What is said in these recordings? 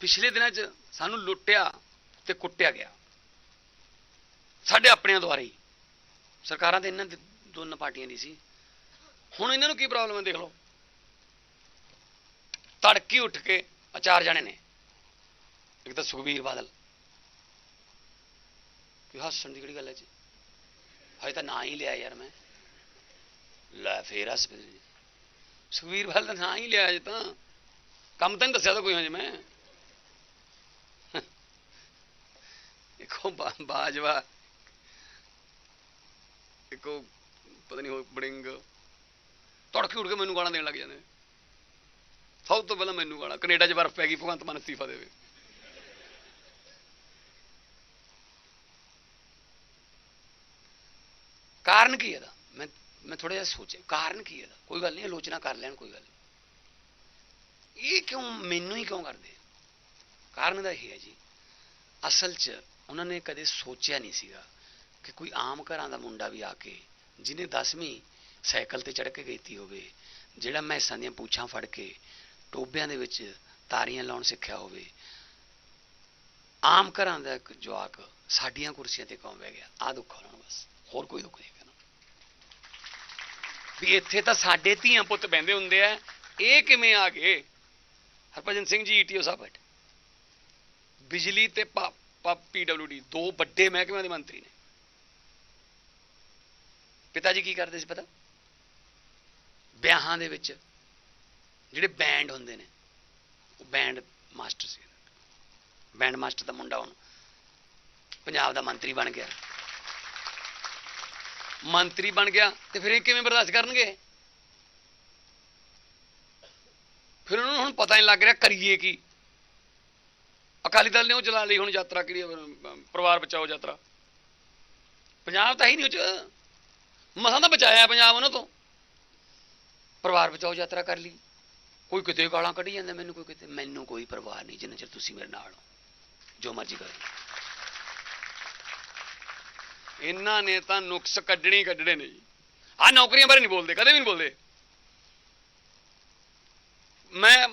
ਪਿਛਲੇ ਦਿਨਾਂ 'ਚ ਸਾਨੂੰ ਲੁੱਟਿਆ ਤੇ ਕੁੱਟਿਆ ਗਿਆ। ਸਾਡੇ ਆਪਣਿਆਂ ਦੁਆਰਾ ਹੀ। ਸਰਕਾਰਾਂ ਤੇ ਇਹਨਾਂ ਦੀ ਦੋਨਾਂ ਪਾਰਟੀਆਂ ਦੀ ਸੀ। ਹੁਣ ਇਹਨਾਂ ਨੂੰ ਕੀ ਪ੍ਰੋਬਲਮ ਹੈ ਦੇਖ ਲਓ। ਤੜਕੀ ਉੱਠ ਕੇ ਆਹ ਜਾਣੇ ਨੇ। ਇੱਕ ਤਾਂ ਸੁਖਬੀਰ ਬਾਦਲ। ਕਿ ਹੱਸਣ ਦੀ ਕਿਹੜੀ ਗੱਲ ਹੈ ਜੀ? ਹਜੇ ਤਾਂ ਨਾਂ ਹੀ ਲਿਆ ਯਾਰ ਮੈਂ। ਲੈ ਫੇਰ ਹੱਸ ਸੁਖਬੀਰ ਬਾਦਲ ਦਾ ਨਾਂ ਹੀ ਲਿਆ ਜੇ ਤਾਂ। ਕੰਮ ਤਾਂ ਨਹੀਂ ਦੱਸਿਆ ਤਾਂ ਕੋਈ ਹਜੇ ਮੈਂ। ਇੱਕੋ ਬਾਜਵਾ। ਇੱਕੋ, ਪਤਾ ਨਹੀਂ ਹੋ ਬੜਿੰਗ। ਤੜਕੇ ਉੱਠ ਕੇ ਮੈਨੂੰ ਗਾਲਾਂ ਦੇਣ ਲੱਗ ਜਾਂਦੇ ਸਭ ਤੋਂ ਪਹਿਲਾਂ ਮੈਨੂੰ ਗਾਲਾਂ। ਕੈਨੇਡਾ 'ਚ ਬਰਫ਼ ਪੈ ਗਈ, ਭਗਵੰਤ ਮਾਨ ਅਸਤੀਫਾ ਦੇਵੇ। ਕਾਰਨ ਕੀ ਇਹਦਾ? ਮੈਂ ਮੈਂ ਥੋੜਾ ਜਿਹਾ ਸੋਚਿਆ। ਕਾਰਨ ਕੀ ਇਹਦਾ? ਕੋਈ ਗੱਲ ਨਹੀਂ ਆਲੋਚਨਾ ਕਰ ਲੈਣ, ਕੋਈ ਗੱਲ ਨਹੀਂ ਇਹ ਕਿਉਂ, ਮੈਨੂੰ ਹੀ ਕਿਉਂ ਕਰਦੇ? ਕਾਰਨ ਦਾ ਇਹ ਹੈ ਜੀ, ਅਸਲ 'ਚ ਉਹਨਾਂ ਨੇ ਕਦੇ ਸੋਚਿਆ ਨਹੀਂ ਸੀਗਾ ਕਿ ਕੋਈ ਆਮ ਘਰਾਂ ਦਾ ਮੁੰਡਾ ਵੀ ਆ ਕੇ, ਜਿਹਨੇ 10ਵੀਂ ਸਾਈਕਲ ਤੇ ਚੜ੍ਹ ਕੇ ਕੀਤੀ ਹੋਵੇ, ਜਿਹੜਾ ਮੈਸਾਂ ਦੀਆਂ ਪੂਛਾਂ ਫੜ ਕੇ ਟੋਬਿਆਂ ਦੇ ਵਿੱਚ ਤਾਰੀਆਂ ਲਾਉਣ ਸਿੱਖਿਆ ਹੋਵੇ। ਆਮ ਘਰਾਂ ਦਾ ਇੱਕ ਜਵਾਕ ਸਾਡੀਆਂ ਕੁਰਸੀਆਂ ਤੇ ਕੌਮ ਬਹਿ ਗਿਆ ਆ ਦੁੱਖ ਉਹਨਾਂ ਨੂੰ ਬਸ, ਹੋਰ ਕੋਈ ਦੁੱਖ ਨਹੀਂ ਹੈਗਾ। ਵੀ ਇੱਥੇ ਤਾਂ ਸਾਡੇ ਧੀਆਂ ਪੁੱਤ ਬਹਿੰਦੇ ਹੁੰਦੇ ਆ, ਇਹ ਕਿਵੇਂ ਆ ਗਏ? ਹਰਭਜਨ ਸਿੰਘ ਜੀ ਈਟੀਓ ਸਾਹਿਬ ਬੈਠੇ। ਬਿਜਲੀ ਤੇ ਪੀਡਬਲਯੂਡੀ ਦੋ ਵੱਡੇ ਮਹਿਕਮਿਆਂ ਦੇ ਮੰਤਰੀ ਨੇ। ਪਿਤਾ ਜੀ ਕੀ ਕਰਦੇ ਸੀ ਪਤਾ? ਵਿਆਹਾਂ ਦੇ ਵਿੱਚ ਜਿਹੜੇ ਬੈਂਡ ਹੁੰਦੇ ਨੇ, ਉਹ ਬੈਂਡ ਮਾਸਟਰ ਸੀ। ਬੈਂਡ ਮਾਸਟਰ ਦਾ ਮੁੰਡਾ ਹੁਣ ਪੰਜਾਬ ਦਾ ਮੰਤਰੀ ਬਣ ਗਿਆ। ਮੰਤਰੀ ਬਣ ਗਿਆ ਤੇ ਫਿਰ ਇਹ ਕਿਵੇਂ ਬਰਦਾਸ਼ਤ ਕਰਨਗੇ? ਫਿਰ ਉਹਨਾਂ ਨੂੰ ਹੁਣ ਪਤਾ ਨਹੀਂ ਲੱਗ ਰਿਹਾ ਕਰੀਏ ਕੀ। ਅਕਾਲੀ ਦਲ ਨੇ ਉਹ ਚਲਾ ਲਈ, ਹੁਣ ਯਾਤਰਾ ਕਿਹੜੀ ਪਰਿਵਾਰ ਬਚਾਓ ਯਾਤਰਾ। ਪੰਜਾਬ ਤਾਂ ਹੀ ਨਹੀਂ ਉਹ ਚ। ਮਸਾਂ ਤਾਂ ਬਚਾਇਆ ਪੰਜਾਬ ਉਹਨਾਂ ਤੋਂ। ਪਰਿਵਾਰ ਬਚਾਓ ਯਾਤਰਾ ਕਰ ਲਈ। ਕੋਈ ਕਿਤੇ ਗਾਲਾਂ ਕੱਢੀ ਜਾਂਦਾ ਮੈਨੂੰ, ਕੋਈ ਕਿਤੇ, ਮੈਨੂੰ ਕੋਈ ਪਰਵਾਹ ਨਹੀਂ, ਜਿੰਨਾ ਚਿਰ ਤੁਸੀਂ ਮੇਰੇ ਨਾਲ ਹੋ। ਜੋ ਮਰਜ਼ੀ ਕਰੋ। ਇਹਨਾਂ ਨੇ ਤਾਂ ਨੁਕਸ ਕੱਢਣੇ ਹੀ ਕੱਢਣੇ ਨੇ ਜੀ। ਆ ਨੌਕਰੀਆਂ ਬਾਰੇ ਨਹੀਂ ਬੋਲਦੇ, ਕਦੇ ਵੀ ਨਹੀਂ ਬੋਲਦੇ। ਮੈਂ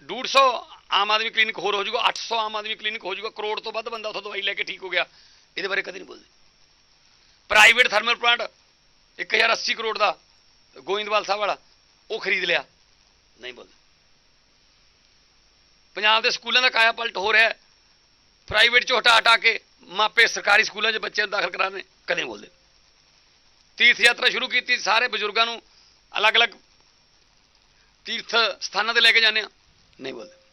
150 ਆਮ ਆਦਮੀ ਕਲੀਨਿਕ ਹੋਰ ਹੋ ਜਾਊਗਾ 800 ਆਮ ਆਦਮੀ ਕਲੀਨਿਕ ਹੋ ਜਾਊਗਾ, ਕਰੋੜ ਤੋਂ ਵੱਧ ਬੰਦਾ ਉੱਥੋਂ ਦਵਾਈ ਲੈ ਕੇ ਠੀਕ ਹੋ ਗਿਆ। ਇਹਦੇ ਬਾਰੇ ਕਦੇ ਨਹੀਂ ਬੋਲਦੇ। ਪ੍ਰਾਈਵੇਟ ਥਰਮਲ ਪਲਾਂਟ 1080 ਕਰੋੜ ਦਾ, ਗੋਇੰਦਵਾਲ ਸਾਹਿਬ ਵਾਲਾ, ਉਹ ਖਰੀਦ ਲਿਆ। ਨਹੀਂ ਬੋਲਦੇ। ਪੰਜਾਬ ਦੇ ਸਕੂਲਾਂ ਦਾ ਕਾਇਆ ਪਲਟ ਹੋ ਰਿਹਾ ਪ੍ਰਾਈਵੇਟ 'ਚੋਂ ਹਟਾ ਹਟਾ ਕੇ ਮਾਪੇ ਸਰਕਾਰੀ ਸਕੂਲਾਂ 'ਚ ਬੱਚਿਆਂ ਨੂੰ ਦਾਖਲ ਕਰਾਣੇ ਕਦੇ ਨਹੀਂ ਬੋਲਦੇ। ਤੀਰਥ ਯਾਤਰਾ ਸ਼ੁਰੂ ਕੀਤੀ, ਸਾਰੇ ਬਜ਼ੁਰਗਾਂ ਨੂੰ ਅਲੱਗ-ਅਲੱਗ ਤੀਰਥ ਸਥਾਨਾਂ ਤੇ ਲੈ ਕੇ ਜਾਂਦੇ ਆ ਨਹੀਂ ਬੋਲਦੇ।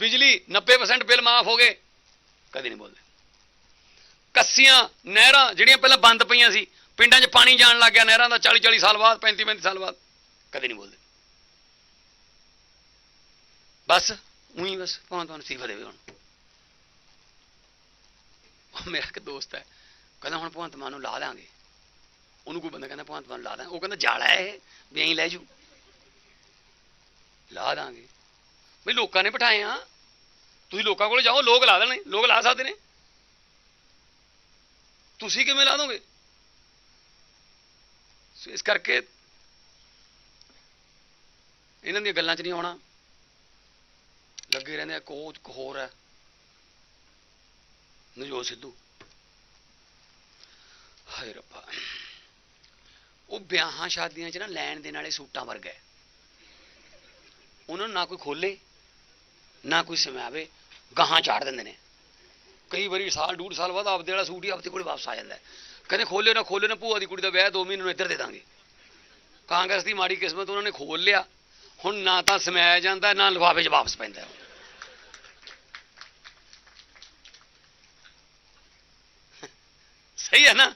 ਬਿਜਲੀ 90% ਬਿੱਲ ਮਾਫ ਹੋ ਗਏ। ਕਦੇ ਨਹੀਂ ਬੋਲਦੇ। ਕੱਸੀਆਂ, ਨਹਿਰਾਂ ਜਿਹੜੀਆਂ ਪਹਿਲਾਂ ਬੰਦ ਪਈਆਂ ਸੀ, ਪਿੰਡਾਂ 'ਚ ਪਾਣੀ ਜਾਣ ਲੱਗ ਗਿਆ, ਨਹਿਰਾਂ ਦਾ 40 40 ਸਾਲ ਬਾਅਦ 35 35 ਸਾਲ ਬਾਅਦ। ਕਦੇ ਨਹੀਂ ਬੋਲਦੇ। ਬਸ, ਉਹੀ ਬਸ, ਭਾਵੇਂ ਤੁਹਾਨੂੰ ਸਿਫਾ ਦੇਵੇ ਹੁਣ। ਮੇਰਾ ਇੱਕ ਦੋਸਤ ਹੈ, ਕਹਿੰਦਾ ਹੁਣ ਭਗਵੰਤ ਮਾਨ ਨੂੰ ਲਾ ਦਾਂਗੇ। ਉਹਨੂੰ ਕੋਈ ਬੰਦਾ ਕਹਿੰਦਾ, ਭਗਵੰਤ ਮਾਨ ਨੂੰ ਲਾ ਦਾਂ ਉਹ ਕਹਿੰਦਾ, ਜਾਲਾ ਇਹ, ਵੀ ਐਂ ਲੈ ਜੂ ਲਾ ਦਾਂਗੇ। ਵੀ ਲੋਕਾਂ ਨੇ ਬਿਠਾਏ ਆ। ਤੁਸੀਂ ਲੋਕਾਂ ਕੋਲ ਜਾਓ, ਲੋਕ ਲਾ ਦੇਣੇ, ਲੋਕ ਲਾ ਸਕਦੇ ਨੇ। ਤੁਸੀਂ ਕਿਵੇਂ ਲਾ ਦੋਗੇ? ਸੋ ਇਸ ਕਰਕੇ ਇਹਨਾਂ ਦੀਆਂ ਗੱਲਾਂ 'ਚ ਨਹੀਂ ਆਉਣਾ। ਲੱਗੇ ਰਹਿੰਦੇ ਆ ਕੋਚ ਇੱਕ ਹੋਰ ਹੈ। ਨਜੋਤ ਸਿੱਧੂ। ਹਾਏ ਰੱਬਾ। ਉਹ ਵਿਆਹਾਂ ਸ਼ਾਦੀਆਂ 'ਚ ਨਾ ਲੈਣ ਦੇਣ ਵਾਲੇ ਸੂਟਾਂ ਵਰਗਾ ਉਹਨਾਂ ਨੂੰ ਨਾ ਕੋਈ ਖੋਲੇ, ਨਾ ਕੋਈ ਸਮਾਵੇ। ਗਾਹਾਂ ਚਾੜ ਦਿੰਦੇ ਨੇ। ਕਈ ਵਾਰੀ ਸਾਲ, ਡੂਢ ਸਾਲ ਬਾਅਦ ਆਪਦੇ ਵਾਲਾ ਸੂਟ ਹੀ ਆਪਦੇ ਕੋਲ ਵਾਪਸ ਆ ਜਾਂਦਾ ਕਹਿੰਦੇ ਖੋਲੇ ਨਾ ਖੋਲੇ ਨਾ, ਭੂਆ ਦੀ ਕੁੜੀ ਦਾ ਵਿਆਹ 2 ਮਹੀਨੇ ਨੂੰ ਇੱਧਰ ਦੇ ਦਾਂਗੇ। ਕਾਂਗਰਸ ਦੀ ਮਾੜੀ ਕਿਸਮਤ ਉਹਨਾਂ ਨੇ ਖੋਲ ਲਿਆ। ਹੁਣ ਨਾ ਤਾਂ ਸਮਾਇਆ ਜਾਂਦਾ, ਨਾ ਲਿਫਾਫੇ 'ਚ ਵਾਪਸ ਪੈਂਦਾ ਸਹੀ ਹੈ ਨਾ?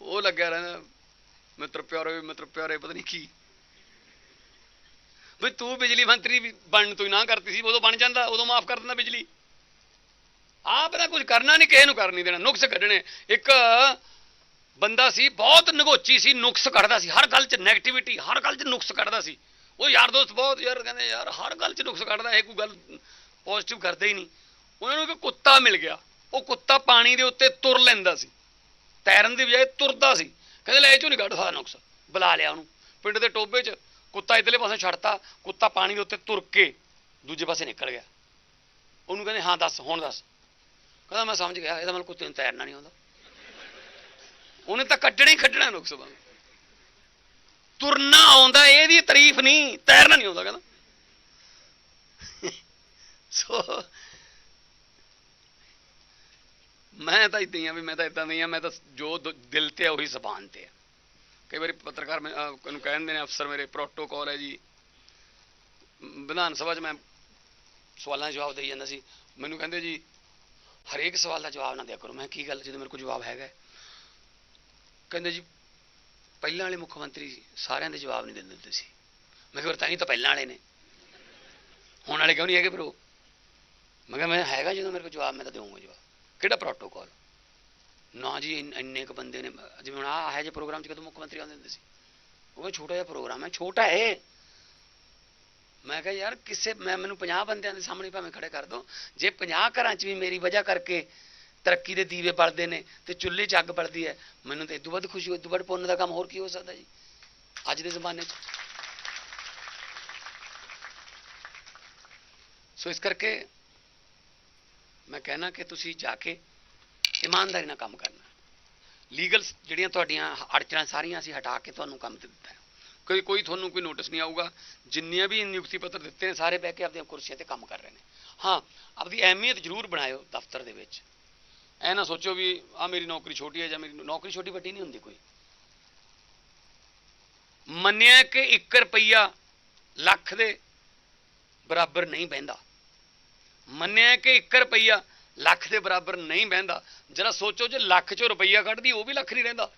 ਉਹ ਲੱਗਿਆ ਰਹਿੰਦਾ, ਮਿੱਤਰ ਪਿਆਰੇ ਮਿੱਤਰ ਪਿਆਰੇ, ਪਤਾ ਨਹੀਂ ਕੀ। ਵੀ ਤੂੰ ਬਿਜਲੀ ਮੰਤਰੀ ਵੀ ਬਣਨ ਤੋਂ ਹੀ ਨਾ ਕਰਤੀ ਸੀ, ਉਦੋਂ ਬਣ ਜਾਂਦਾ, ਉਦੋਂ ਮਾਫ ਕਰ ਦਿੰਦਾ ਬਿਜਲੀ। ਆਪ ਦਾ ਕੁਝ ਕਰਨਾ ਨਹੀਂ, ਕਿਸੇ ਨੂੰ ਕਰ ਨਹੀਂ ਦੇਣਾ, ਨੁਕਸ ਕੱਢਣੇ। ਇੱਕ ਬੰਦਾ ਸੀ, ਬਹੁਤ ਨਗੋਚੀ ਸੀ, ਨੁਕਸ ਕੱਢਦਾ ਸੀ, ਹਰ ਗੱਲ 'ਚ ਨੈਗੇਟਿਵਿਟੀ ਹਰ ਗੱਲ 'ਚ ਨੁਕਸ ਕੱਢਦਾ ਸੀ। ਉਹ ਯਾਰ ਦੋਸਤ ਬਹੁਤ ਯਾਰ, ਕਹਿੰਦੇ ਯਾਰ ਹਰ ਗੱਲ 'ਚ ਨੁਕਸ ਕੱਢਦਾ, ਇਹ ਕੋਈ ਗੱਲ ਪੋਜ਼ਿਟਿਵ ਕਰਦਾ ਹੀ ਨਹੀਂ। ਉਹਨਾਂ ਨੂੰ ਇੱਕ ਕੁੱਤਾ ਮਿਲ ਗਿਆ, ਉਹ ਕੁੱਤਾ ਪਾਣੀ ਦੇ ਉੱਤੇ ਤੁਰ ਲੈਂਦਾ ਸੀ। ਤੈਰਨ ਦੀ ਬਜਾਏ ਤੁਰਦਾ ਸੀ। ਕਹਿੰਦੇ ਲੈ ਇਹ ਚੋਂ ਨਹੀਂ ਕੱਢ ਸਕਦਾ ਨੁਕਸ, ਬੁਲਾ ਲਿਆ ਉਹਨੂੰ। ਪਿੰਡ ਦੇ ਟੋਬੇ 'ਚ ਕੁੱਤਾ ਇਧਰਲੇ ਪਾਸੇ ਛੱਡਤਾ, ਕੁੱਤਾ ਪਾਣੀ ਦੇ ਉੱਤੇ ਤੁਰ ਕੇ ਦੂਜੇ ਪਾਸੇ ਨਿਕਲ ਗਿਆ। ਉਹਨੂੰ ਕਹਿੰਦੇ, ਹਾਂ ਦੱਸ, ਹੁਣ ਦੱਸ। ਕਹਿੰਦਾ, ਮੈਂ ਸਮਝ ਗਿਆ, ਇਹਦਾ ਮਤਲਬ ਕੁੱਤੇ ਨੂੰ ਤੈਰਨਾ ਨਹੀਂ ਆਉਂਦਾ। ਉਹਨੇ ਤਾਂ ਕੱਢਣਾ ਹੀ ਕੱਢਣਾ ਨੁਕਸ ਵਾਂਗ ਤੁਰਨਾ ਆਉਂਦਾ, ਇਹਦੀ ਤਾਰੀਫ ਨਹੀਂ, ਤੈਰਨਾ ਨਹੀਂ ਆਉਂਦਾ, ਕਹਿੰਦਾ। ਸੋ, ਮੈਂ ਤਾਂ ਇਦਾਂ ਹੀ ਆ ਵੀ ਮੈਂ ਤਾਂ ਇਦਾਂ ਨਹੀਂ ਆ, ਮੈਂ ਤਾਂ ਜੋ ਦਿਲ ਤੇ ਆ ਉਹੀ ਜ਼ਬਾਨ ਤੇ ਆ। ਕਈ ਵਾਰੀ ਪੱਤਰਕਾਰ ਮੈਂ ਅਹ, ਨੂੰ ਕਹਿੰਦੇ ਨੇ ਅਫਸਰ ਮੇਰੇ ਪ੍ਰੋਟੋਕਾਲ ਹੈ ਜੀ। ਵਿਧਾਨ ਸਭਾ 'ਚ ਮੈਂ ਸਵਾਲਾਂ ਦਾ ਜਵਾਬ ਦੇਈ ਜਾਂਦਾ ਸੀ। ਮੈਨੂੰ ਕਹਿੰਦੇ ਜੀ ਹਰੇਕ ਸਵਾਲ ਦਾ ਜਵਾਬ ਨਾ ਦਿਆ ਕਰੋ। ਮੈਂ ਕੀ ਗੱਲ ਜਦੋਂ ਮੇਰੇ ਕੋਲ ਜਵਾਬ ਹੈਗਾ ਕਹਿੰਦੇ ਜੀ ਪਹਿਲਾਂ ਵਾਲੇ ਮੁੱਖ ਮੰਤਰੀ ਸਾਰਿਆਂ ਦੇ ਜਵਾਬ ਨਹੀਂ ਦਿੰਦੇ ਹੁੰਦੇ ਸੀ। ਮੈਂ ਕਿਹਾ ਫਿਰ ਤਾਂ ਹੀ ਤਾਂ ਪਹਿਲਾਂ ਵਾਲੇ ਨੇ। ਹੁਣ ਵਾਲੇ ਕਿਉਂ ਨਹੀਂ ਹੈਗੇ ਫਿਰ ਉਹ? ਮੈਂ ਕਿਹਾ ਮੈਂ ਹੈਗਾ ਜਦੋਂ ਮੇਰੇ ਕੋਲ ਜਵਾਬ ਮੈਂ ਤਾਂ ਦੇਵਾਂਗਾ ਜਵਾਬ। ਕਿਹੜਾ ਪ੍ਰੋਟੋਕਾਲ ਨਾ ਜੀ, ਇੰਨ- ਇੰਨੇ ਕ ਬੰਦੇ ਨੇ, ਜਿਵੇਂ ਹੁਣ ਆਹ ਹੈ ਜੇ ਪ੍ਰੋਗਰਾਮ 'ਚ ਕਦੋਂ ਮੁੱਖ ਮੰਤਰੀ ਆਉਂਦੇ ਹੁੰਦੇ ਸੀ? ਉਹ ਛੋਟਾ ਜਿਹਾ ਪ੍ਰੋਗਰਾਮ ਹੈ, ਛੋਟਾ ਹੈ। ਮੈਂ ਕਿਹਾ ਯਾਰ, ਕਿਸੇ, ਮੈਂ, ਮੈਨੂੰ 50 ਬੰਦਿਆਂ ਦੇ ਸਾਹਮਣੇ ਭਾਵੇਂ ਖੜੇ ਕਰ ਦੋ। ਜੇ 50 ਘਰਾਂ 'ਚ ਵੀ ਮੇਰੀ ਵਜ੍ਹਾ ਕਰਕੇ ਤਰੱਕੀ ਦੇ ਦੀਵੇ ਬਲਦੇ ਨੇ ਤੇ ਚੁੱਲ੍ਹੇ 'ਚ ਅੱਗ ਬਲਦੀ ਹੈ, ਮੈਨੂੰ ਤਾਂ ਇਦੋਂ ਵੱਧ ਖੁਸ਼ੀ ਹੋ ਇਦੋਂ ਵੱਧ ਪੁੰਨ ਦਾ ਕੰਮ ਹੋਰ ਕੀ ਹੋ ਸਕਦਾ ਜੀ? ਅੱਜ ਦੇ ਜ਼ਮਾਨੇ 'ਚ। ਸੋ ਇਸ ਕਰਕੇ ਮੈਂ ਕਹਿਣਾ ਕਿ ਤੁਸੀਂ ਜਾ ਕੇ ਇਮਾਨਦਾਰੀ ਨਾਲ ਕੰਮ ਕਰਨਾ। ਲੀਗਲ ਜਿਹੜੀਆਂ ਤੁਹਾਡੀਆਂ ਅੜਚਣਾਂ ਸਾਰੀਆਂ ਅਸੀਂ ਹਟਾ ਕੇ ਤੁਹਾਨੂੰ ਕੰਮ ਤੇ ਦਿੱਤਾ ਹੈ। ਕੋਈ ਕੋਈ ਤੁਹਾਨੂੰ ਕੋਈ ਨੋਟਿਸ ਨਹੀਂ ਆਊਗਾ। ਜਿੰਨੀਆਂ ਵੀ ਨਿਯੁਕਤੀ ਪੱਤਰ ਦਿੱਤੇ ਨੇ, ਸਾਰੇ ਬਹਿ ਕੇ ਆਪਣੀਆਂ ਕੁਰਸੀਆਂ ਤੇ ਕੰਮ ਕਰ ਰਹੇ ਨੇ। ਹਾਂ, ਆਪਦੀ ਅਹਿਮੀਅਤ ਜ਼ਰੂਰ ਬਣਾਇਓ ਦਫ਼ਤਰ ਦੇ ਵਿੱਚ। ਐ ਨਾ ਸੋਚੋ ਵੀ ਆ ਮੇਰੀ ਨੌਕਰੀ ਛੋਟੀ ਹੈ ਜਾਂ ਮੇਰੀ ਨੌਕਰੀ ਛੋਟੀ ਵੱਡੀ ਨਹੀਂ ਹੁੰਦੀ ਕੋਈ। ਮੰਨਿਆ ਕਿ 1 ਰੁਪਈਆ ਲੱਖ ਦੇ ਬਰਾਬਰ ਨਹੀਂ ਬਹਿੰਦਾ। ਮੰਨਿਆ ਕਿ 1 ਰੁਪਈਆ ਲੱਖ ਦੇ ਬਰਾਬਰ ਨਹੀਂ ਬਹਿੰਦਾ। ਜਰਾ ਸੋਚੋ ਜੇ ਲੱਖ ਚੋਂ ਰੁਪਈਆ ਕੱਢਦੀ, ਉਹ ਵੀ ਲੱਖ ਨਹੀਂ ਰਹਿੰਦਾ।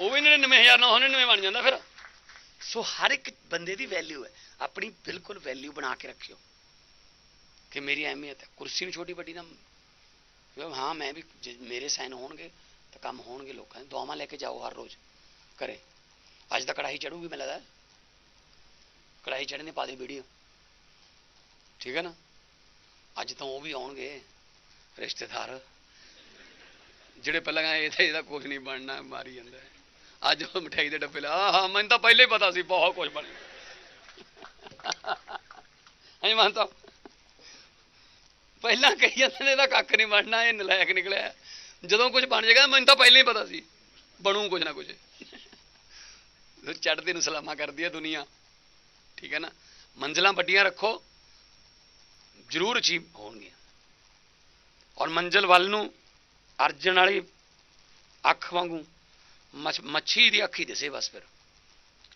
ਉਹ ਵੀ 99999 ਬਣ ਜਾਂਦਾ ਫਿਰ। ਸੋ ਹਰ ਇੱਕ ਬੰਦੇ ਦੀ ਵੈਲਿਊ ਹੈ। ਆਪਣੀ ਬਿਲਕੁਲ ਵੈਲਿਊ ਬਣਾ ਕੇ ਰੱਖਿਓ। ਕਿ ਮੇਰੀ ਅਹਿਮੀਅਤ ਹੈ। ਕੁਰਸੀ ਨੂੰ ਛੋਟੀ ਵੱਡੀ ਨਾ। ਹਾਂ, ਮੈਂ ਵੀ ਜੇ ਮੇਰੇ ਸਾਈਨ ਹੋਣਗੇ, ਤਾਂ ਕੰਮ ਹੋਣਗੇ ਲੋਕਾਂ ਦੇ। ਦੁਆਵਾਂ ਲੈ ਕੇ ਜਾਓ ਹਰ ਰੋਜ਼। ਕਰੇ ਅੱਜ ਤਾਂ ਕੜਾਹੀ ਚੜੂਗੀ ਮੈਨੂੰ ਲੱਗਦਾ। ਕੜਾਹੀ ਚੜ੍ਹਨੇ ਪਾ ਦੇ ਵੀਡੀਓ। ਠੀਕ ਹੈ ਨਾ? ਅੱਜ ਤਾਂ ਉਹ ਵੀ ਆਉਣਗੇ, ਰਿਸ਼ਤੇਦਾਰ। ਜਿਹੜੇ ਪਹਿਲਾਂ ਕਹਿੰਦੇ ਇਹ ਤਾਂ ਇਹਦਾ ਕੁਝ ਨਹੀਂ ਬਣਨਾ, ਮਾਰੀ ਜਾਂਦਾ ਅੱਜ ਉਹ ਮਠਿਆਈ ਦੇ ਡੱਬੇ ਲਾ, ਆਹ ਹਾਂ ਮੈਨੂੰ ਤਾਂ ਪਹਿਲੇ ਹੀ ਪਤਾ ਸੀ, ਬਹੁਤ ਕੁਝ ਬਣ ਹਾਂ ਮਨ ਤਾਂ ਪਹਿਲਾਂ ਕਹੀ ਜਾਂਦੇ ਨੇ ਇਹਦਾ ਕੱਖ ਨਹੀਂ ਬਣਨਾ, ਇਹ ਨਲਾਇਕ ਨਿਕਲਿਆ। ਜਦੋਂ ਕੁਝ ਬਣ ਜਾਏਗਾ, ਮੈਨੂੰ ਤਾਂ ਪਹਿਲਾਂ ਹੀ ਪਤਾ ਸੀ, ਬਣੂ ਕੁਝ ਨਾ ਕੁਝ ਚੜ੍ਹਦੇ ਨੂੰ ਸਲਾਮਾ ਕਰਦੀ ਹੈ ਦੁਨੀਆ। ਠੀਕ ਹੈ ਨਾ? ਮੰਜ਼ਲਾਂ ਵੱਡੀਆਂ ਰੱਖੋ। ਜ਼ਰੂਰ ਅਚੀਵ ਹੋਣਗੀਆਂ। ਔਰ ਮੰਜ਼ਲ ਵੱਲ ਨੂੰ ਅਰਜਨ ਵਾਲੀ ਅੱਖ ਵਾਂਗੂ ਮੱਛ- ਮੱਛੀ ਦੀ ਅੱਖੀ ਦਿਸੇ ਬਸ ਫਿਰ।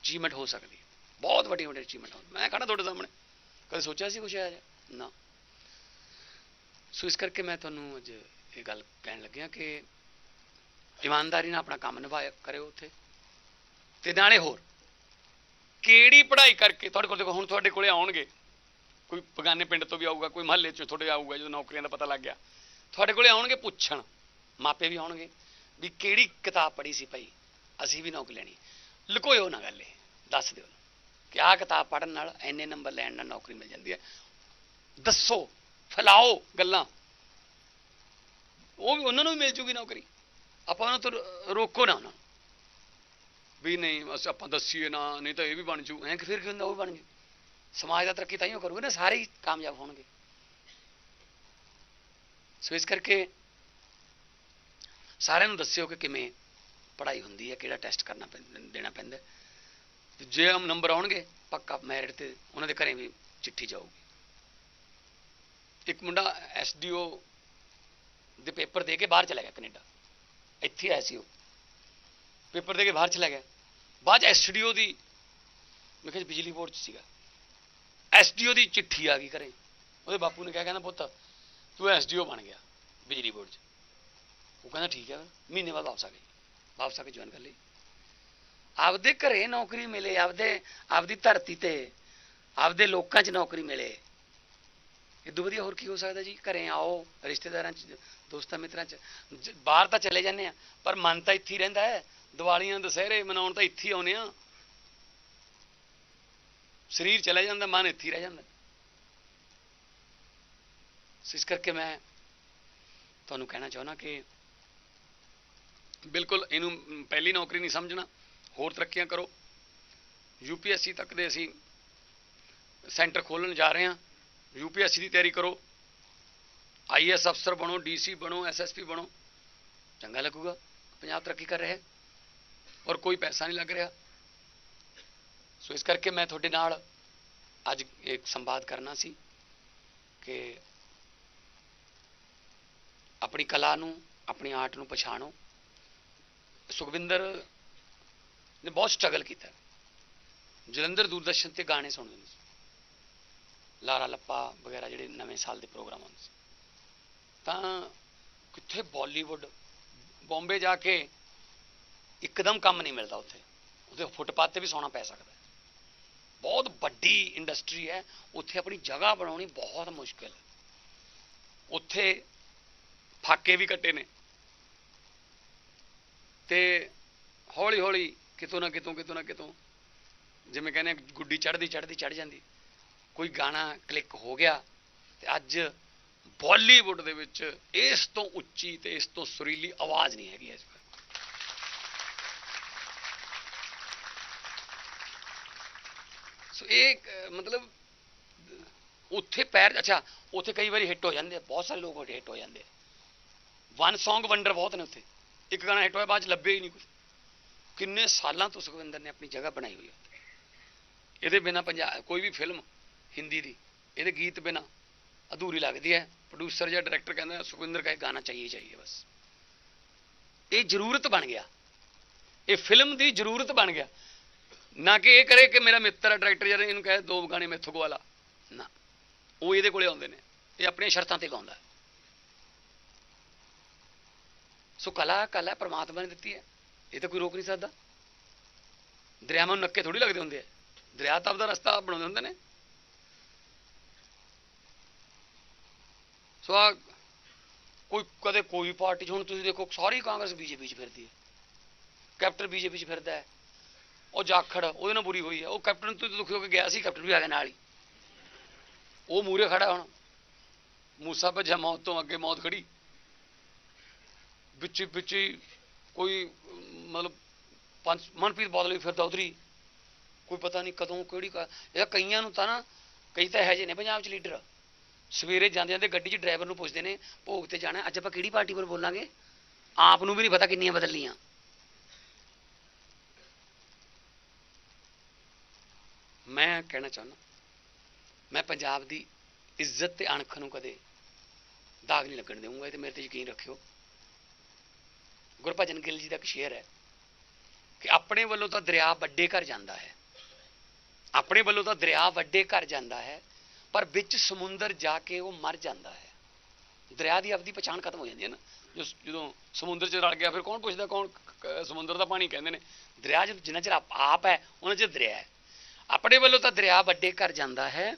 ਅਚੀਵਮੈਂਟ ਹੋ ਸਕਦੀ ਹੈ। ਬਹੁਤ ਵੱਡੀ ਵੱਡੀ ਅਚੀਵਮੈਂਟ ਹੋ ਮੈਂ ਕਹਣਾ ਤੁਹਾਡੇ ਸਾਹਮਣੇ, ਕਦੇ ਸੋਚਿਆ ਸੀ ਕੁਛ ਆਇਆ ਨਾ। ਸੋ ਇਸ ਕਰਕੇ ਮੈਂ ਤੁਹਾਨੂੰ ਅੱਜ ਇਹ ਗੱਲ ਕਹਿਣ ਲੱਗਿਆ ਕਿ ਇਮਾਨਦਾਰੀ ਨਾਲ ਆਪਣਾ ਕੰਮ ਨਿਭਾਇਆ ਕਰਿਓ ਉੱਥੇ। ਤੇ ਨਾਲੇ ਹੋਰ, ਕਿਹੜੀ ਪੜ੍ਹਾਈ ਕਰਕੇ ਤੁਹਾਡੇ ਕੋਲ ਦੇਖੋ, ਹੁਣ ਤੁਹਾਡੇ ਕੋਲੇ ਆਉਣਗੇ। ਕੋਈ ਬਗਾਨੇ ਪਿੰਡ ਤੋਂ ਵੀ ਆਊਗਾ, ਕੋਈ ਮਹੱਲੇ ਚੋਂ ਤੁਹਾਡੇ ਆਊਗਾ, ਜਦੋਂ ਨੌਕਰੀਆਂ ਦਾ ਪਤਾ ਲੱਗ ਗਿਆ। ਤੁਹਾਡੇ ਕੋਲੇ ਆਉਣਗੇ ਪੁੱਛਣ। ਮਾਪੇ ਵੀ ਆਉਣਗੇ ਵੀ ਕਿਹੜੀ ਕਿਤਾਬ ਪੜ੍ਹੀ ਸੀ ਭਾਈ? ਅਸੀਂ ਵੀ ਨੌਕਰੀ ਲੈਣੀ। ਲੁਕੋਇਓ ਨਾ ਗੱਲ ਇਹ, ਦੱਸ ਦਿਓ। ਕਿ ਆਹ ਕਿਤਾਬ ਪੜ੍ਹਨ ਨਾਲ ਐਨੇ ਨੰਬਰ ਲੈਣ ਨਾਲ ਨੌਕਰੀ ਮਿਲ ਜਾਂਦੀ ਹੈ। ਦੱਸੋ, ਫੈਲਾਓ ਗੱਲਾਂ। ਉਹ ਵੀ ਉਹਨਾਂ ਨੂੰ ਵੀ ਮਿਲ ਜੂਗੀ ਨੌਕਰੀ। ਆਪਾਂ ਉਹਨਾਂ ਤੋਂ ਰੋ- ਰੋਕੋ ਨਾ ਉਹਨਾਂ ਨੂੰ। ਵੀ ਨਹੀਂ ਬਸ ਆਪਾਂ ਦੱਸੀਏ ਨਾ, ਨਹੀਂ ਤਾਂ ਇਹ ਵੀ ਬਣ ਜੂ। ਐਂ ਕਿ ਫਿਰ ਕੀ ਹੁੰਦਾ, ਉਹ ਵੀ ਬਣ ਜੂ। ਸਮਾਜ ਦਾ ਤਰੱਕੀ ਤਾਂ ਹੀ ਕਰੂਗੇ ਨਾ, ਸਾਰੇ ਹੀ ਕਾਮਯਾਬ ਹੋਣਗੇ। ਸੋ ਇਸ ਕਰਕੇ ਸਾਰਿਆਂ ਨੂੰ ਦੱਸਿਓ ਕਿ ਕਿਵੇਂ ਪੜ੍ਹਾਈ ਹੁੰਦੀ ਹੈ, ਕਿਹੜਾ ਟੈਸਟ ਕਰਨਾ ਪੈਂਦਾ ਦੇਣਾ ਪੈਂਦਾ ਹੈ। ਜੇ ਹਮ ਨੰਬਰ ਆਉਣਗੇ, ਪੱਕਾ ਮੈਰਿਟ ਤੇ ਉਹਨਾਂ ਦੇ ਘਰੇ ਵੀ ਚਿੱਠੀ ਜਾਊਗੀ। ਇੱਕ ਮੁੰਡਾ ਐਸਡੀਓ ਦੇ ਪੇਪਰ ਦੇ ਕੇ ਬਾਹਰ ਚਲਾ ਗਿਆ ਕੈਨੇਡਾ। ਇੱਥੇ ਆਇਆ ਸੀ ਉਹ। ਪੇਪਰ ਦੇ ਕੇ ਬਾਹਰ ਚਲਾ ਗਿਆ। ਬਾਅਦ ਚ ਐਸਡੀਓ ਦੀ, ਮੈਂ ਕਿਹਾ ਬਿਜਲੀ ਬੋਰਡ ਚ ਸੀਗਾ। ਐਸਡੀਓ ਦੀ ਚਿੱਠੀ ਆ ਗਈ ਘਰੇ। ਉਹਦੇ ਬਾਪੂ ਨੇ ਕਿਹਾ, ਕਹਿੰਦਾ, ਪੁੱਤ, ਤੂੰ ਐਸਡੀਓ ਬਣ ਗਿਆ ਬਿਜਲੀ ਬੋਰਡ ਚ। ਉਹ ਕਹਿੰਦਾ, ਠੀਕ ਹੈ, ਮਹੀਨੇ ਬਾਅਦ ਵਾਪਸ ਆ ਗਈ। ਵਾਪਸ ਆ ਕੇ ਜੁਆਇਨ ਕਰ ਲਈ। ਆਪਦੇ ਘਰੇ ਨੌਕਰੀ ਮਿਲੇ, ਆਪਦੇ, ਆਪਦੀ ਧਰਤੀ ਤੇ, ਆਪਦੇ ਲੋਕਾਂ 'ਚ ਨੌਕਰੀ ਮਿਲੇ। ਇਦੋਂ ਵਧੀਆ ਹੋਰ ਕੀ ਹੋ ਸਕਦਾ ਜੀ? ਘਰੇ ਆਓ, ਰਿਸ਼ਤੇਦਾਰਾਂ 'ਚ, ਦੋਸਤਾਂ ਮਿੱਤਰਾਂ 'ਚ। ਬਾਹਰ ਤਾਂ ਚਲੇ ਜਾਂਦੇ ਆ, ਪਰ ਮਨ ਤਾਂ ਇੱਥੇ ਹੀ ਰਹਿੰਦਾ ਹੈ। ਦੀਵਾਲੀਆਂ, ਦੁਸਹਿਰੇ ਮਨਾਉਣ ਤਾਂ ਇੱਥੇ ਹੀ ਆਉਨੇ ਆ। ਸਰੀਰ ਚਲਾ ਜਾਂਦਾ, ਮਨ ਇੱਥੇ ਰਹਿ ਜਾਂਦਾ। ਇਸ ਕਰਕੇ ਮੈਂ ਤੁਹਾਨੂੰ ਕਹਿਣਾ ਚਾਹੁੰਦਾ ਕਿ ਬਿਲਕੁਲ ਇਹਨੂੰ ਪਹਿਲੀ ਨੌਕਰੀ ਨਹੀਂ ਸਮਝਣਾ, ਹੋਰ ਤਰੱਕੀਆਂ ਕਰੋ। ਯੂਪੀਐਸਸੀ ਤੱਕ ਦੇ ਅਸੀਂ ਸੈਂਟਰ ਖੋਲਣ ਜਾ ਰਹੇ ਹਾਂ। ਯੂਪੀਐਸਸੀ ਦੀ ਤਿਆਰੀ ਕਰੋ। ਆਈਐਸ ਅਫਸਰ ਬਣੋ ਡੀਸੀ ਬਣੋ ਐਸਐਸਪੀ ਬਣੋ। ਚੰਗਾ ਲੱਗੂਗਾ ਪੰਜਾਬ ਤਰੱਕੀ ਕਰ ਰਿਹਾ। ਹੈ ਔਰ ਕੋਈ ਪੈਸਾ ਨਹੀਂ ਲੱਗ ਰਿਹਾ। ਸੋ ਇਸ ਕਰਕੇ ਮੈਂ ਤੁਹਾਡੇ ਨਾਲ ਅੱਜ ਇੱਕ ਸੰਵਾਦ ਕਰਨਾ ਸੀ ਕਿ ਆਪਣੀ ਕਲਾ ਨੂੰ, ਆਪਣੀ ਆਰਟ ਨੂੰ ਪਛਾਣੋ। ਸੁਖਵਿੰਦਰ ਨੇ ਬਹੁਤ ਸਟਰਗਲ ਕੀਤਾ। ਜਲੰਧਰ ਦੂਰਦਰਸ਼ਨ ਤੇ ਗਾਣੇ ਸੁਣਦੇ ਹੁੰਦੇ ਸੀ। ਲਾਰਾ ਲੱਪਾ ਵਗੈਰਾ ਜਿਹੜੇ ਨਵੇਂ ਸਾਲ ਦੇ ਪ੍ਰੋਗਰਾਮ ਹੁੰਦੇ ਸੀ। ਤਾਂ ਕਿੱਥੇ ਬਾਲੀਵੁੱਡ, ਬੰਬੇ ਜਾ ਕੇ ਇੱਕਦਮ ਕੰਮ ਨਹੀਂ ਮਿਲਦਾ ਉੱਥੇ। ਉਹਦੇ ਫੁੱਟਪਾਥ ਤੇ ਵੀ ਸੌਣਾ ਪੈ ਸਕਦਾ। ਬਹੁਤ ਵੱਡੀ ਇੰਡਸਟਰੀ ਹੈ। ਉੱਥੇ ਆਪਣੀ ਜਗ੍ਹਾ ਬਣਾਉਣੀ ਬਹੁਤ ਮੁਸ਼ਕਿਲ ਹੈ। ਉੱਥੇ ਫਾਕੇ ਵੀ ਕੱਟੇ ਨੇ। ਤੇ ਹੌਲੀ ਹੌਲੀ ਕਿਤੋਂ ਨਾ ਕਿਤੋਂ ਕਿਤੋਂ ਨਾ ਕਿਤੋਂ, ਜਿਵੇਂ ਕਹਿੰਦੇ ਗੁੱਡੀ ਚੜਦੀ ਚੜਦੀ ਚੜ ਜਾਂਦੀ। ਕੋਈ ਗਾਣਾ ਕਲਿੱਕ ਹੋ ਗਿਆ ਤੇ ਅੱਜ ਬਾਲੀਵੁੱਡ ਦੇ ਵਿੱਚ ਇਸ ਤੋਂ ਉੱਚੀ ਤੇ ਇਸ ਤੋਂ ਸੁਰੀਲੀ ਆਵਾਜ਼ ਨਹੀਂ ਹੈਗੀ ਇਸ ਵੇਲੇ। ਸੋ ਇਹ ਮਤਲਬ, ਉੱਥੇ ਪੈਰ, ਅੱਛਾ, ਉੱਥੇ ਕਈ ਵਾਰੀ ਹਿੱਟ ਹੋ ਜਾਂਦੇ ਆ, ਬਹੁਤ ਸਾਰੇ ਲੋਕ ਹਿੱਟ ਹੋ ਜਾਂਦੇ ਆ। ਵਨ Song ਵੰਡਰ ਬਹੁਤ ਨੇ ਉੱਥੇ। ਇੱਕ ਗਾਣਾ ਹਿੱਟ ਹੋਇਆ, ਬਾਅਦ ਚ ਲੱਭੇ ਹੀ ਨਹੀਂ ਕੁਝ ਕਿੰਨੇ ਸਾਲਾਂ ਤੋਂ ਸੁਖਵਿੰਦਰ ਨੇ ਆਪਣੀ ਜਗ੍ਹਾ ਬਣਾਈ ਹੋਈ ਹੈ ਇਹਦੇ ਬਿਨਾ ਪੰਜਾਬ ਕੋਈ ਵੀ ਫਿਲਮ ਹਿੰਦੀ ਦੀ, ਇਹਦੇ ਗੀਤ ਬਿਨਾ ਅਧੂਰੀ ਲੱਗਦੀ ਹੈ। ਪ੍ਰੋਡਿਊਸਰ ਜਾਂ ਡਾਇਰੈਕਟਰ ਕਹਿੰਦਾ ਸੁਖਵਿੰਦਰ ਕਾ ਗਾਣਾ ਚਾਹੀਏ ਚਾਹੀਏ, ਬਸ। ਇਹ ਜ਼ਰੂਰਤ ਬਣ ਗਿਆ। ਇਹ ਫਿਲਮ ਦੀ ਜ਼ਰੂਰਤ ਬਣ ਗਿਆ। ਨਾ ਕਿ ਇਹ ਕਰੇ ਕਿ ਮੇਰਾ ਮਿੱਤਰ ਹੈ ਡਾਇਰੈਕਟਰ ਯਾਰ, ਇਹਨੂੰ ਕਹੇ ਦੋ ਗਾਣੇ ਮੈਥੋਂ ਗਵਾ ਲਾ। ਨਾ। ਉਹ ਇਹਦੇ ਕੋਲੇ ਆਉਂਦੇ ਨੇ। ਇਹ ਆਪਣੀਆਂ ਸ਼ਰਤਾਂ ਤੇ ਗਾਉਂਦਾ। ਸੋ ਕਲਾ ਕਲਾ ਪਰਮਾਤਮਾ ਨੇ ਦਿੱਤੀ ਹੈ। ਇਹ ਤਾਂ ਕੋਈ ਰੋਕ ਨਹੀਂ ਸਕਦਾ। ਦਰਿਆਵਾਂ ਨੂੰ ਨੱਕੇ ਥੋੜੀ ਲੱਗਦੇ ਹੁੰਦੇ ਆ। ਦਰਿਆ ਤਾਂ ਆਪਦਾ ਰਸਤਾ ਬਣਾਉਂਦੇ ਹੁੰਦੇ ਨੇ। ਸੋ ਆ ਕੋਈ ਕਦੇ ਕੋਈ ਪਾਰਟੀ 'ਚ ਹੁਣ ਤੁਸੀਂ ਦੇਖੋ, ਸਾਰੀ ਕਾਂਗਰਸ ਬੀਜੇਪੀ 'ਚ ਫਿਰਦੀ ਹੈ। ਕੈਪਟਨ ਬੀਜੇਪੀ 'ਚ ਫਿਰਦਾ ਹੈ। ਉਹ ਜਾਖੜ ਉਹਦੇ ਨਾਲ ਬੁਰੀ ਹੋਈ ਹੈ ਉਹ ਕੈਪਟਨ ਤੋਂ ਦੁਖੀ ਹੋ ਕੇ ਗਿਆ ਸੀ, ਕੈਪਟਨ ਵੀ ਆ ਗਿਆ ਨਾਲ ਹੀ। ਉਹ ਮੂਰੇ ਖੜਾ ਹੁਣ। ਮੂਸਾ ਭੱਜਿਆ, ਮੌਤ ਤੋਂ ਅੱਗੇ ਮੌਤ ਖੜੀ। ਵਿੱਚ ਵਿੱਚ ਹੀ ਕੋਈ, ਮਤਲਬ ਪੰਜ, ਮਨਪ੍ਰੀਤ ਬਾਦਲ ਵੀ ਫਿਰਦਾ ਉਧਰੀ ਕੋਈ ਪਤਾ ਨਹੀਂ ਕਦੋਂ, ਕਿਹੜੀ ਇਹ ਕਈਆਂ ਨੂੰ ਤਾਂ ਨਾ, ਕਈ ਤਾਂ ਇਹੋ ਜਿਹੇ ਨੇ ਪੰਜਾਬ 'ਚ ਲੀਡਰ। ਸਵੇਰੇ ਜਾਂਦੇ ਜਾਂਦੇ ਗੱਡੀ 'ਚ ਡਰਾਈਵਰ ਨੂੰ ਪੁੱਛਦੇ ਨੇ, ਭੋਗ ਤੇ ਜਾਣਾ। ਅੱਜ ਆਪਾਂ ਕਿਹੜੀ ਪਾਰਟੀ ਪਰ ਬੋਲਾਂਗੇ? ਆਪ ਨੂੰ ਵੀ ਨਹੀਂ ਪਤਾ ਕਿੰਨੀਆਂ ਬਦਲੀਆਂ ਮੈਂ ਕਹਿਣਾ ਚਾਹੁੰਦਾ, ਮੈਂ ਪੰਜਾਬ ਦੀ ਇੱਜ਼ਤ ਤੇ ਅਣਖ ਨੂੰ ਕਦੇ ਦਾਗ ਨਹੀਂ ਲੱਗਣ ਦੇਵਾਂਗਾ ਇਹ ਤੇ ਮੇਰੇ ਤੇ ਯਕੀਨ ਰੱਖਿਓ। ਗੁਰਭਜਨ ਗਿੱਲ ਜੀ ਦਾ ਇੱਕ ਸ਼ੇਅਰ ਹੈ ਕਿ ਆਪਣੇ ਵੱਲੋਂ ਤਾਂ ਦਰਿਆ ਵੱਡੇ ਘਰ ਜਾਂਦਾ ਹੈ। ਆਪਣੇ ਵੱਲੋਂ ਤਾਂ ਦਰਿਆ ਵੱਡੇ ਘਰ ਜਾਂਦਾ ਹੈ, ਪਰ ਵਿੱਚ ਸਮੁੰਦਰ ਜਾ ਕੇ ਉਹ ਮਰ ਜਾਂਦਾ ਹੈ। ਦਰਿਆ ਦੀ ਆਪਦੀ ਪਛਾਣ ਖਤਮ ਹੋ ਜਾਂਦੀ ਹੈ ਨਾ। ਜੋ ਜਦੋਂ ਸਮੁੰਦਰ 'ਚ ਰਲ ਗਿਆ, ਫਿਰ ਕੌਣ ਪੁੱਛਦਾ ਕੌਣ ਸਮੁੰਦਰ ਦਾ ਪਾਣੀ ਕਹਿੰਦੇ ਨੇ। ਦਰਿਆ ਜਦ ਜਿੰਨਾ ਚਿਰ ਆਪ ਹੈ, ਉਹਨਾਂ 'ਚ ਦਰਿਆ ਹੈ। ਆਪਣੇ ਵੱਲੋਂ ਤਾਂ ਦਰਿਆ ਵੱਡੇ ਘਰ ਜਾਂਦਾ ਹੈ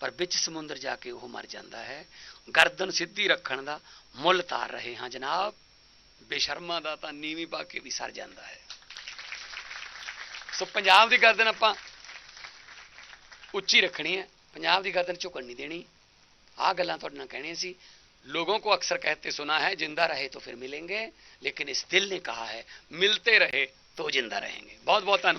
ਪਰ ਵਿੱਚ ਸਮੁੰਦਰ ਜਾ ਕੇ ਉਹ ਮਰ ਜਾਂਦਾ ਹੈ ਗਰਦਨ ਸਿੱਧੀ ਰੱਖਣ ਦਾ ਮੁੱਲ ਤਾਰ ਰਹੇ ਹਾਂ ਜਨਾਬ ਬੇਸ਼ਰਮਾ ਦਾ ਤਾਂ ਨੀਵੀਂ ਪਾ ਕੇ ਵੀ ਸਰ ਜਾਂਦਾ ਹੈ ਸੋ ਪੰਜਾਬ ਦੀ ਗਰਦਨ ਆਪਾਂ ਉੱਚੀ ਰੱਖਣੀ ਹੈ ਪੰਜਾਬ ਦੀ ਗਰਦਨ ਝੁਕਣ ਨਹੀਂ ਦੇਣੀ ਆਹ ਗੱਲਾਂ ਤੁਹਾਡੇ ਨਾਲ ਕਹਿਣੀਆਂ ਸੀ लोगों को अक्सर कहते सुना है जिंदा रहे तो फिर मिलेंगे लेकिन इस दिल ने कहा है मिलते रहे तो जिंदा रहेंगे बहुत बहुत धन्यवाद